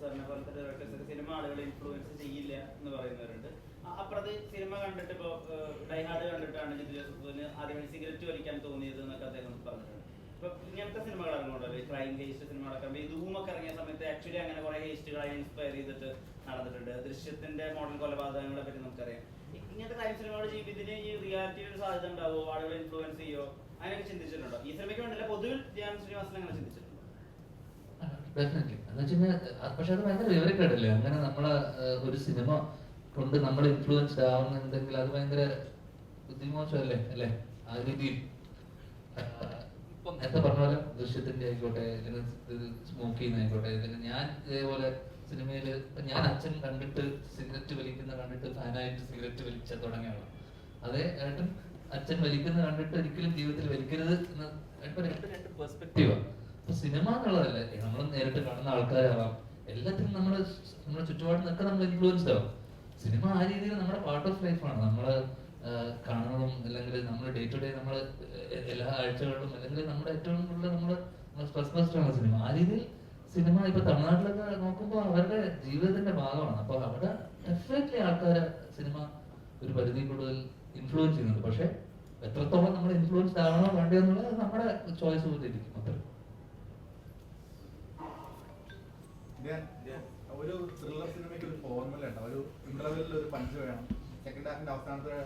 സാറിനെ പോലത്തെ directors cinema ആളുകളെ ഇൻഫ്ലുവൻസ് ചെയ്യില്ല എന്ന് പറയുന്നവരുണ്ട്. അപ്പുറത്ത് സിനിമ കണ്ടിട്ട് ഇപ്പോൾ ഡൈഹാർഡ് കണ്ടിട്ടാണ് ജിത്തു ജോസഫിന് ആദ്യമായി സിഗരറ്റ് വലിക്കാൻ തോന്നിയത് എന്നൊക്കെ അദ്ദേഹം പറഞ്ഞിട്ടുണ്ട്. ഇപ്പൊ ഇങ്ങനത്തെ സിനിമകൾ ഇറങ്ങുന്നുണ്ടല്ലോ ക്രൈം ഹേസ്റ്റ് സിനിമകളൊക്കെ ഈ ധൂമൊക്കെ ഇറങ്ങിയ സമയത്ത് ആക്ച്വലി അങ്ങനെ കുറെ ഹേസ്റ്റുകളെ ഇൻസ്പയർ ചെയ്തിട്ട് നടന്നിട്ടുണ്ട്. ദൃശ്യത്തിന്റെ മോഡൽ കൊലപാതകങ്ങളെ പറ്റി നമുക്കറിയാം. ഇങ്ങനത്തെ ക്രൈം സിനിമകളുടെ ജീവിതത്തിന് ഈ റിയാലിറ്റി ഒരു സാധ്യത ഉണ്ടാവോ? ആളുകളെ ഇൻഫ്ലുവൻസ് ചെയ്യോ? അങ്ങനെയൊക്കെ ചിന്തിച്ചിട്ടുണ്ടോ? ഈ സിനിമയ്ക്ക് വേണ്ടില്ല പൊതുവിൽ ധ്യാൻ ശ്രീനിവാസൻ അങ്ങനെ ചിന്തിച്ചിട്ടുണ്ടോ. ഡെഫിനറ്റ്ലി എന്ന് വെച്ച് കഴിഞ്ഞാൽ പക്ഷെ അത് ഭയങ്കര വിവരക്കേടല്ലേ? അങ്ങനെ നമ്മളെ ഒരു സിനിമ കൊണ്ട് നമ്മൾ ഇൻഫ്ലുവൻസ് ആവുന്നുണ്ടെങ്കിൽ അത് ഭയങ്കര ബുദ്ധിമോശമല്ലേ? അല്ലേ? ആ രീതിയിൽ. ഇപ്പം നേരത്തെ പറഞ്ഞ പോലെ ദൃശ്യത്തിന്റെ ആയിക്കോട്ടെ അല്ലെങ്കിൽ സ്മോക്ക് ചെയ്യുന്ന ആയിക്കോട്ടെ ഞാൻ ഇതേപോലെ സിനിമയിൽ ഞാൻ അച്ഛൻ കണ്ടിട്ട് സിഗരറ്റ് വലിക്കുന്ന കണ്ടിട്ട് ഫാനായിട്ട് സിഗരറ്റ് വലിച്ച തുടങ്ങിയാണ് അതേ ഏട്ടൻ അച്ഛൻ വലിക്കുന്ന കണ്ടിട്ട് ഒരിക്കലും ജീവിതത്തിൽ വലിക്കരുത് എന്ന് ഏട്ടൻ രണ്ട് രണ്ട് പെർസ്പെക്റ്റീവാണ് സിനിമ എന്നുള്ളതല്ലേ? നമ്മൾ നേരിട്ട് കാണുന്ന ആൾക്കാരാവാം. എല്ലാത്തിനും നമ്മുടെ ചുറ്റുപാട് നിൽക്കാൻ നമ്മൾ ഇൻഫ്ലുവൻസ് ആവും. സിനിമ ആ രീതിയിൽ നമ്മുടെ പാർട്ട് ഓഫ് ലൈഫാണ് നമ്മൾ കാണുന്നതും അല്ലെങ്കിൽ നമ്മൾ ഡേ ടു ഡേ നമ്മൾ എല്ലാ ആഴ്ചകളിലും അല്ലെങ്കിൽ നമ്മുടെ ഏറ്റവും കൂടുതൽ നമ്മൾ സ്ട്രെസ് സിനിമ. ആ രീതിയിൽ സിനിമ ഇപ്പൊ തമിഴ്നാട്ടിലൊക്കെ നോക്കുമ്പോൾ അവരുടെ ജീവിതത്തിന്റെ ഭാഗമാണ്. അപ്പൊ അവിടെ ഡെഫിനറ്റ്ലി ആൾക്കാര് സിനിമ ഒരു പരിധി കൂടുതൽ ഇൻഫ്ലുവൻസ് ചെയ്യുന്നുണ്ട്. പക്ഷെ എത്രത്തോളം നമ്മൾ ഇൻഫ്ലുവൻസ് ആവണോ വേണ്ടയോ എന്നുള്ളത് നമ്മുടെ ചോയ്സ് പോലെ ഇരിക്കും. ഒരു ത്രില്ലർ സിനിമയ്ക്ക് ഒരു ഫോർമുല ഉണ്ട്. ഒരു ഇന്റർവെല്ലിൽ ഒരു പഞ്ച് വേണം. സെക്കൻഡ് ഹാഫിന്റെ അവസാനത്തോടെ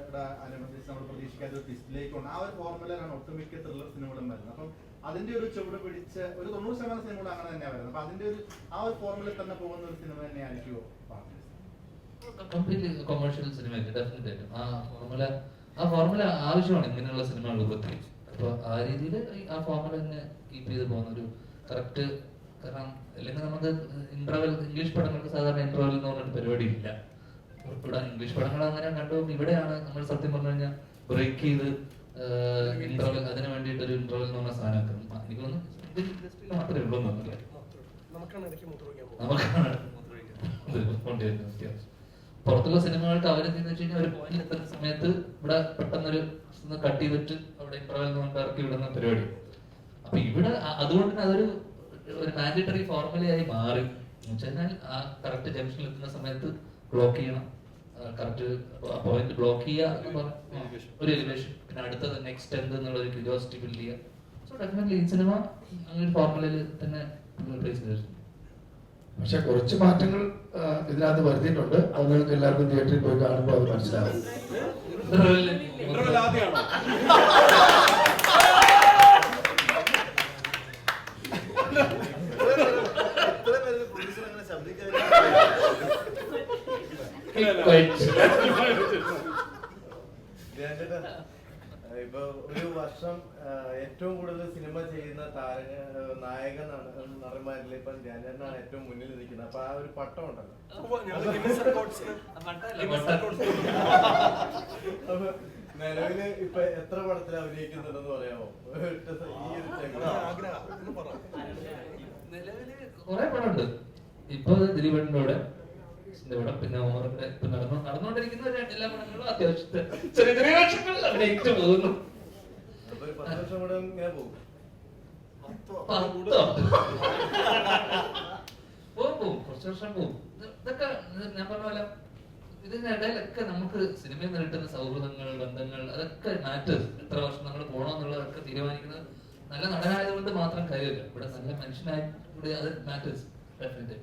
അനുബന്ധിച്ച് നമ്മൾ പ്രതീക്ഷിക്കാത്ത ഒരു ട്വിസ്റ്റിലേക്ക് കൊണ്ട് ആ ഒരു ഫോർമുലയിലാണ് ഒട്ടുമിക്ക ത്രില്ലർ സിനിമകളും വരുന്നത്. അപ്പം അതിന്റെ ഒരു ചുവട് പിടിച്ച് ഒരു തൊണ്ണൂറ് ശതമാനം സിനിമകൾ അങ്ങനെ തന്നെയാണ് വരുന്നത്. അപ്പൊ അതിന്റെ ഒരു ആ ഒരു ഫോർമുലയിൽ തന്നെ പോകുന്ന ഒരു സിനിമ തന്നെയായിരിക്കുമോ കംപ്ലീറ്റ്ലി കൊമേഴ്ഷ്യൽ സിനിമയല്ലേ ഡെഫിനറ്റ് ആയിട്ടും ആ ഫോർമുല ആ ഫോർമുല ആവശ്യമാണ് ഇങ്ങനെയുള്ള സിനിമകൾ പ്രത്യേകിച്ച് അപ്പൊ ആ രീതിയിൽ ആ ഫോർമുല തന്നെ കീപ്പ് ചെയ്ത് പോകുന്ന ഒരു കറക്റ്റ് കാരണം അല്ലെങ്കിൽ നമുക്ക് ഇന്റർവെൽ ഇംഗ്ലീഷ് പടങ്ങൾക്ക് സാധാരണ ഇന്റർവെൽ എന്ന് പറഞ്ഞൊരു പരിപാടി ഇല്ല ഇവിടെ ഇംഗ്ലീഷ് പടങ്ങൾ അങ്ങനെ കണ്ടു. ഇവിടെയാണ് നമ്മൾ സത്യം പറഞ്ഞു കഴിഞ്ഞാൽ ബ്രേക്ക് ചെയ്ത് ഇന്റർവെൽ അതിന് വേണ്ടിയിട്ട് ഒരു ഇന്റർവെൽ എന്ന് പറഞ്ഞ സാധനം എനിക്ക് തോന്നുന്നു മാത്രമേ ഉള്ളൂ എന്ന് തോന്നുന്നില്ല നമുക്കാണ്. പുറത്തുള്ള സിനിമകൾക്ക് അവരെന്തെന്ന് വെച്ച് കഴിഞ്ഞാൽ ഒരു പോയിന്റ് എത്തുന്ന സമയത്ത് ഇവിടെ പെട്ടെന്നൊരു കട്ട് ചെയ്തിട്ട് അവിടെ ഇന്റർവെൽ എന്ന് പറഞ്ഞിട്ട് ഇറക്കി വിടുന്ന പരിപാടി. അപ്പൊ ഇവിടെ അതുകൊണ്ട് തന്നെ അതൊരു ഒരു മാൻഡേറ്ററി ഫോർമുലയായി മാറി. എന്ന് വെച്ചാൽ ആ കറക്റ്റ് ജംഗ്ഷനിൽ എത്തുന്ന സമയത്ത് ബ്ലോക്ക് ചെയ്യണം. കറക്റ്റ് പോയിന്റ് ബ്ലോക്ക് ചെയ്യുക എന്ന് പറഞ്ഞ ഒരു എലിവേഷൻ പിന്നെ അടുത്തത് നെക്സ്റ്റ് എന്ത് എന്നുള്ള ഒരു ക്യൂരിയോസിറ്റി ബിൽഡ് ചെയ്യുക. സോ ഡെഫിനറ്റ്ലി ഈ സിനിമ അങ്ങനെ ഒരു ഫോർമുലയിൽ തന്നെ പ്ലേസ് ചെയ്തിട്ടുണ്ട്. പക്ഷെ കുറച്ച് മാറ്റങ്ങൾ ഇതിനകത്ത് വരുത്തിയിട്ടുണ്ട്. അത് നിങ്ങൾക്ക് എല്ലാവർക്കും തിയേറ്ററിൽ പോയി കാണുമ്പോൾ അത് മനസ്സിലാവും ഇന്റർവെൽ ആദ്യമാണോ ഇപ്പൊ ഒരു വർഷം ഏറ്റവും കൂടുതൽ സിനിമ ചെയ്യുന്ന താര നായക നട- നടന്മാരിൽ ഇപ്പൊ ധ്യാനാണ് ഏറ്റവും മുന്നിൽ നിൽക്കുന്നത് അപ്പൊ ആ ഒരു പട്ടം ഉണ്ടല്ലോ നിലവിൽ ഇപ്പൊ എത്ര പടത്തിൽ അഭിനയിക്കുന്നുണ്ടെന്ന് പറയാമോ? കുറെ പടമുണ്ട്. ഇപ്പൊ ദിലീപേട്ടന്റെ കൂടെ പടം പിന്നെ ഓമറിന്റെ ഇപ്പൊ നടന്നു നടന്നുകൊണ്ടിരിക്കുന്ന എല്ലാ പടങ്ങളും അത്യാവശ്യത്തെ ചെറിയ ചെറിയ വേഷങ്ങൾ അഭിനയിച്ചു പോകുന്നു. പോകും. കുറച്ച് വർഷം പോകും. ഇത് ഇതൊക്കെ ഞാൻ പറഞ്ഞ പോലെ ഇതിനിടയിലൊക്കെ നമുക്ക് സിനിമയിൽ നിന്ന് കിട്ടുന്ന സൗഹൃദങ്ങൾ ബന്ധങ്ങൾ അതൊക്കെ മാറ്റർ. എത്ര വർഷം നമ്മൾ പോകണമെന്നുള്ളതൊക്കെ തീരുമാനിക്കുന്നത് നല്ല നടനായതുകൊണ്ട് മാത്രം കാര്യമില്ല. ഇവിടെ നല്ല മനുഷ്യനായി കൂടി അത് മാറ്റേഴ്സ് ഡെഫിനറ്റ്